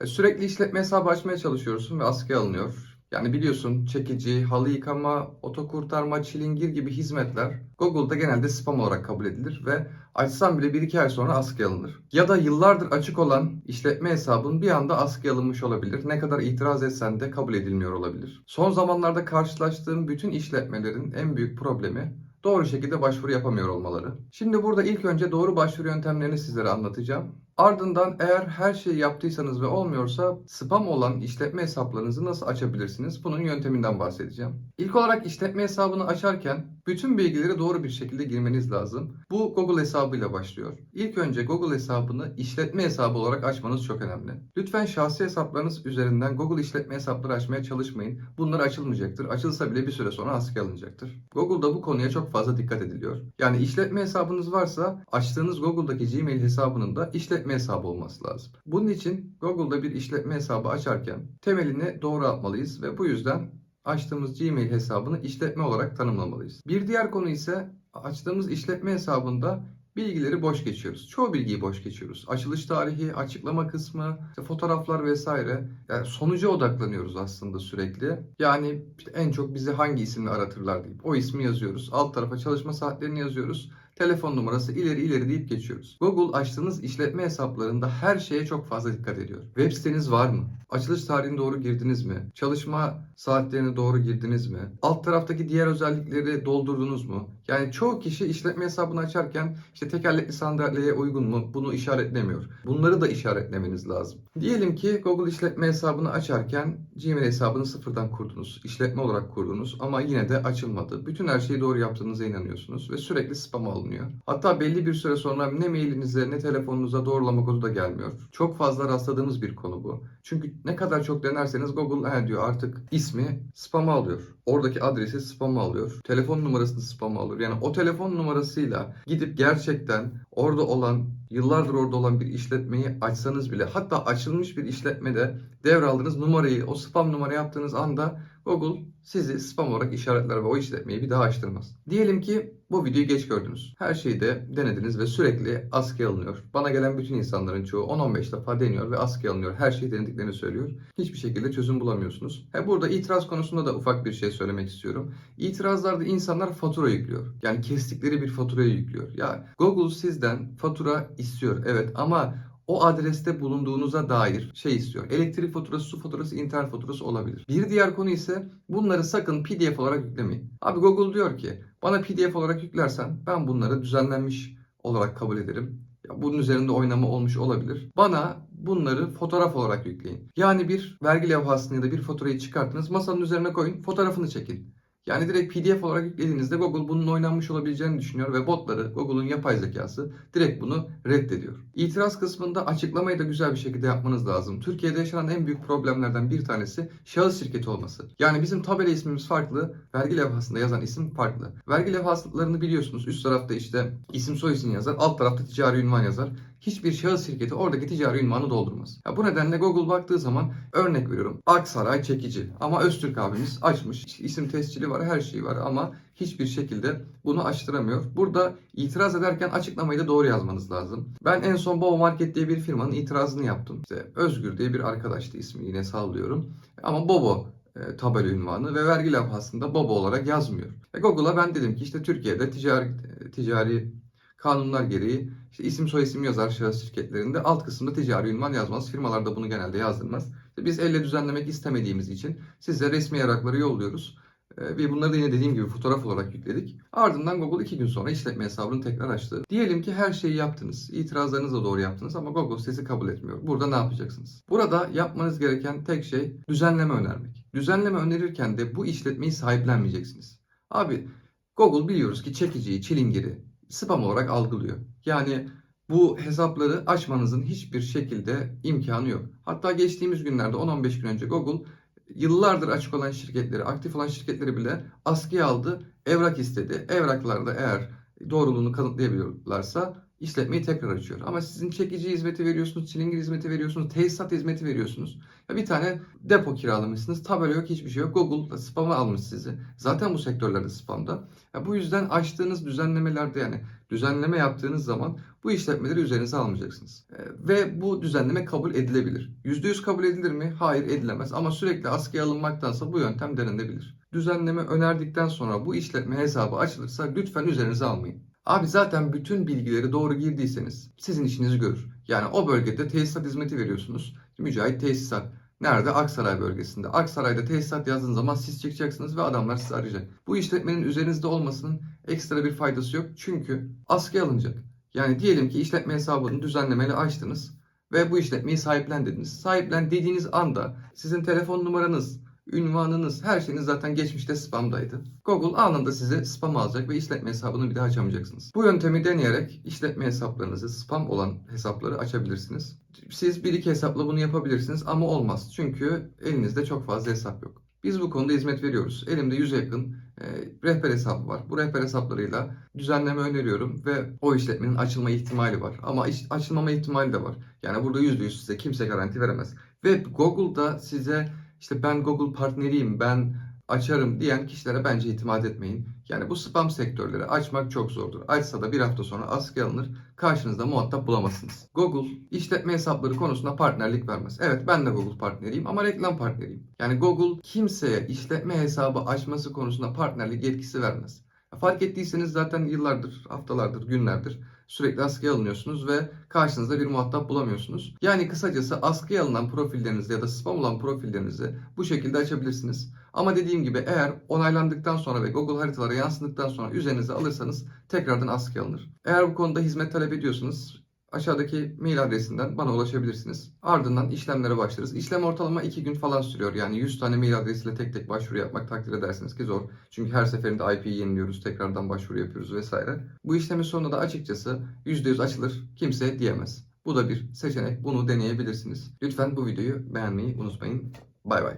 E, Sürekli işletme hesabı açmaya çalışıyorsun ve askıya alınıyor. Yani biliyorsun çekici, halı yıkama, oto kurtarma, çilingir gibi hizmetler Google'da genelde spam olarak kabul edilir ve açsan bile 1-2 ay sonra askıya alınır. Ya da yıllardır açık olan işletme hesabın bir anda askıya alınmış olabilir. Ne kadar itiraz etsen de kabul edilmiyor olabilir. Son zamanlarda karşılaştığım bütün işletmelerin en büyük problemi doğru şekilde başvuru yapamıyor olmaları. Şimdi burada ilk önce doğru başvuru yöntemlerini sizlere anlatacağım. Ardından eğer her şeyi yaptıysanız ve olmuyorsa spam olan işletme hesaplarınızı nasıl açabilirsiniz? Bunun yönteminden bahsedeceğim. İlk olarak işletme hesabını açarken bütün bilgileri doğru bir şekilde girmeniz lazım. Bu Google hesabıyla başlıyor. İlk önce Google hesabını işletme hesabı olarak açmanız çok önemli. Lütfen şahsi hesaplarınız üzerinden Google işletme hesapları açmaya çalışmayın. Bunlar açılmayacaktır. Açılsa bile bir süre sonra askıya alınacaktır. Google'da bu konuya çok fazla dikkat ediliyor. Yani işletme hesabınız varsa açtığınız Google'daki Gmail hesabının da işletme hesabı olması lazım. Bunun için Google'da bir işletme hesabı açarken temelini doğru atmalıyız ve bu yüzden açtığımız Gmail hesabını işletme olarak tanımlamalıyız. Bir diğer konu ise açtığımız işletme hesabında bilgileri boş geçiyoruz. Çoğu bilgiyi boş geçiyoruz. Açılış tarihi, açıklama kısmı, işte fotoğraflar vesaire. Yani sonuca odaklanıyoruz aslında sürekli. Yani en çok bizi hangi isimle aratırlar deyip o ismi yazıyoruz. Alt tarafa çalışma saatlerini yazıyoruz. Telefon numarası ileri ileri deyip geçiyoruz. Google açtığınız işletme hesaplarında her şeye çok fazla dikkat ediyor. Web siteniz var mı? Açılış tarihini doğru girdiniz mi? Çalışma saatlerini doğru girdiniz mi? Alt taraftaki diğer özellikleri doldurdunuz mu? Yani çoğu kişi işletme hesabını açarken işte tekerlekli sandalyeye uygun mu? Bunu işaretlemiyor. Bunları da işaretlemeniz lazım. Diyelim ki Google işletme hesabını açarken Gmail hesabını sıfırdan kurdunuz. İşletme olarak kurdunuz ama yine de açılmadı. Bütün her şeyi doğru yaptığınıza inanıyorsunuz ve sürekli spam alınıyor. Hatta belli bir süre sonra ne mailinize ne telefonunuza doğrulama kodu da gelmiyor. Çok fazla rastladığımız bir konu bu. Çünkü ne kadar çok denerseniz Google he diyor artık ismi spam'a alıyor. Oradaki adresi spam'a alıyor. Telefon numarasını spam'a alıyor. Yani o telefon numarasıyla gidip gerçekten orada olan yıllardır orada olan bir işletmeyi açsanız bile hatta açılmış bir işletmede devraldığınız numarayı o spam numara yaptığınız anda Google sizi spam olarak işaretler ve o işletmeyi bir daha açtırmaz. Diyelim ki bu videoyu geç gördünüz. Her şeyi de denediniz ve sürekli askıya alınıyor. Bana gelen bütün insanların çoğu 10-15 defa deniyor ve askıya alınıyor. Her şeyi denediklerini söylüyor. Hiçbir şekilde çözüm bulamıyorsunuz. He burada itiraz konusunda da ufak bir şey söylemek istiyorum. İtirazlarda insanlar fatura yüklüyor. Yani kestikleri bir faturayı yüklüyor. Ya Google sizden fatura istiyor evet ama o adreste bulunduğunuza dair şey istiyor. Elektrik faturası, su faturası, internet faturası olabilir. Bir diğer konu ise bunları sakın PDF olarak yüklemeyin. Abi Google diyor ki bana PDF olarak yüklersen ben bunları düzenlenmiş olarak kabul ederim. Ya bunun üzerinde oynama olmuş olabilir. Bana bunları fotoğraf olarak yükleyin. Yani bir vergi levhasını ya da bir faturayı çıkartınız, masanın üzerine koyun, fotoğrafını çekin. Yani direkt PDF olarak yüklediğinizde Google bunun oynanmış olabileceğini düşünüyor ve botları, Google'un yapay zekası direkt bunu reddediyor. İtiraz kısmında açıklamayı da güzel bir şekilde yapmanız lazım. Türkiye'de yaşanan en büyük problemlerden bir tanesi şahıs şirketi olması. Yani bizim tabela ismimiz farklı, vergi levhasında yazan isim farklı. Vergi levhalarını biliyorsunuz. Üst tarafta işte isim soy isim yazar, alt tarafta ticari ünvan yazar hiçbir şahıs şirketi oradaki ticari ünvanı doldurmaz. Ya bu nedenle Google baktığı zaman örnek veriyorum Aksaray çekici ama Öztürk abimiz açmış isim tescili var her şeyi var ama hiçbir şekilde bunu açtıramıyor. Burada itiraz ederken açıklamayı da doğru yazmanız lazım. Ben en son Bobo Market diye bir firmanın itirazını yaptım. İşte Özgür diye bir arkadaştı ismi yine sallıyorum. Ama Bobo e, tabela ünvanı ve vergi levhasında Bobo olarak yazmıyor. Ve Google'a ben dedim ki işte Türkiye'de ticari e, ticari kanunlar gereği işte isim soy isim yazar şahıs şirketlerinde alt kısımda ticari ünvan yazmaz. Firmalar da bunu genelde yazdırmaz. İşte biz elle düzenlemek istemediğimiz için size resmi evrakları yolluyoruz. Ee, Ve bunları da yine dediğim gibi fotoğraf olarak yükledik. Ardından Google iki gün sonra işletme hesabını tekrar açtı. Diyelim ki her şeyi yaptınız. İtirazlarınızı da doğru yaptınız ama Google sizi kabul etmiyor. Burada ne yapacaksınız? Burada yapmanız gereken tek şey düzenleme önermek. Düzenleme önerirken de bu işletmeyi sahiplenmeyeceksiniz. Abi Google biliyoruz ki çekiciyi, çilingiri spam olarak algılıyor. Yani bu hesapları açmanızın hiçbir şekilde imkanı yok. Hatta geçtiğimiz günlerde 10-15 gün önce Google yıllardır açık olan şirketleri, aktif olan şirketleri bile askıya aldı, evrak istedi. Evraklarda eğer doğruluğunu kanıtlayabiliyorlarsa işletmeyi tekrar açıyor. Ama sizin çekici hizmeti veriyorsunuz, çilingir hizmeti veriyorsunuz, tesisat hizmeti veriyorsunuz. Ya bir tane depo kiralamışsınız, tabela yok, hiçbir şey yok. Google spam'a almış sizi. Zaten bu sektörlerde spamda. Ya bu yüzden açtığınız düzenlemelerde yani düzenleme yaptığınız zaman bu işletmeleri üzerinize almayacaksınız. E, Ve bu düzenleme kabul edilebilir. %100 kabul edilir mi? Hayır edilemez ama sürekli askıya alınmaktansa bu yöntem denenebilir. Düzenleme önerdikten sonra bu işletme hesabı açılırsa lütfen üzerinize almayın. Abi zaten bütün bilgileri doğru girdiyseniz sizin işinizi görür. Yani o bölgede tesisat hizmeti veriyorsunuz. Mücahit tesisat. Nerede? Aksaray bölgesinde. Aksaray'da tesisat yazdığınız zaman siz çıkacaksınız ve adamlar sizi arayacak. Bu işletmenin üzerinizde olmasının ekstra bir faydası yok. Çünkü askıya alınacak. Yani diyelim ki işletme hesabını düzenlemeli açtınız ve bu işletmeyi sahiplen dediniz. Sahiplen dediğiniz anda sizin telefon numaranız, ünvanınız, her şeyiniz zaten geçmişte spamdaydı. Google anında size spam alacak ve işletme hesabını bir daha açamayacaksınız. Bu yöntemi deneyerek işletme hesaplarınızı spam olan hesapları açabilirsiniz. Siz bir iki hesapla bunu yapabilirsiniz ama olmaz. Çünkü elinizde çok fazla hesap yok. Biz bu konuda hizmet veriyoruz. Elimde 100'e yakın e, rehber hesabı var. Bu rehber hesaplarıyla düzenleme öneriyorum ve o işletmenin açılma ihtimali var. Ama iş, açılmama ihtimali de var. Yani burada %100 size kimse garanti veremez. Ve Google'da size işte ben Google partneriyim, ben açarım diyen kişilere bence itimat etmeyin. Yani bu spam sektörleri açmak çok zordur. Açsa da bir hafta sonra askıya alınır. Karşınızda muhatap bulamazsınız. Google işletme hesapları konusunda partnerlik vermez. Evet ben de Google partneriyim ama reklam partneriyim. Yani Google kimseye işletme hesabı açması konusunda partnerlik yetkisi vermez. Fark ettiyseniz zaten yıllardır, haftalardır, günlerdir sürekli askıya alınıyorsunuz ve karşınızda bir muhatap bulamıyorsunuz. Yani kısacası askıya alınan profillerinizi ya da spam olan profillerinizi bu şekilde açabilirsiniz. Ama dediğim gibi eğer onaylandıktan sonra ve Google haritalara yansıdıktan sonra üzerinize alırsanız tekrardan askıya alınır. Eğer bu konuda hizmet talep ediyorsanız aşağıdaki mail adresinden bana ulaşabilirsiniz. Ardından işlemlere başlarız. İşlem ortalama 2 gün falan sürüyor. Yani 100 tane mail adresiyle tek tek başvuru yapmak takdir edersiniz ki zor. Çünkü her seferinde IP'yi yeniliyoruz, tekrardan başvuru yapıyoruz vesaire. Bu işlemin sonunda da açıkçası %100 açılır kimse diyemez. Bu da bir seçenek. Bunu deneyebilirsiniz. Lütfen bu videoyu beğenmeyi unutmayın. Bay bay.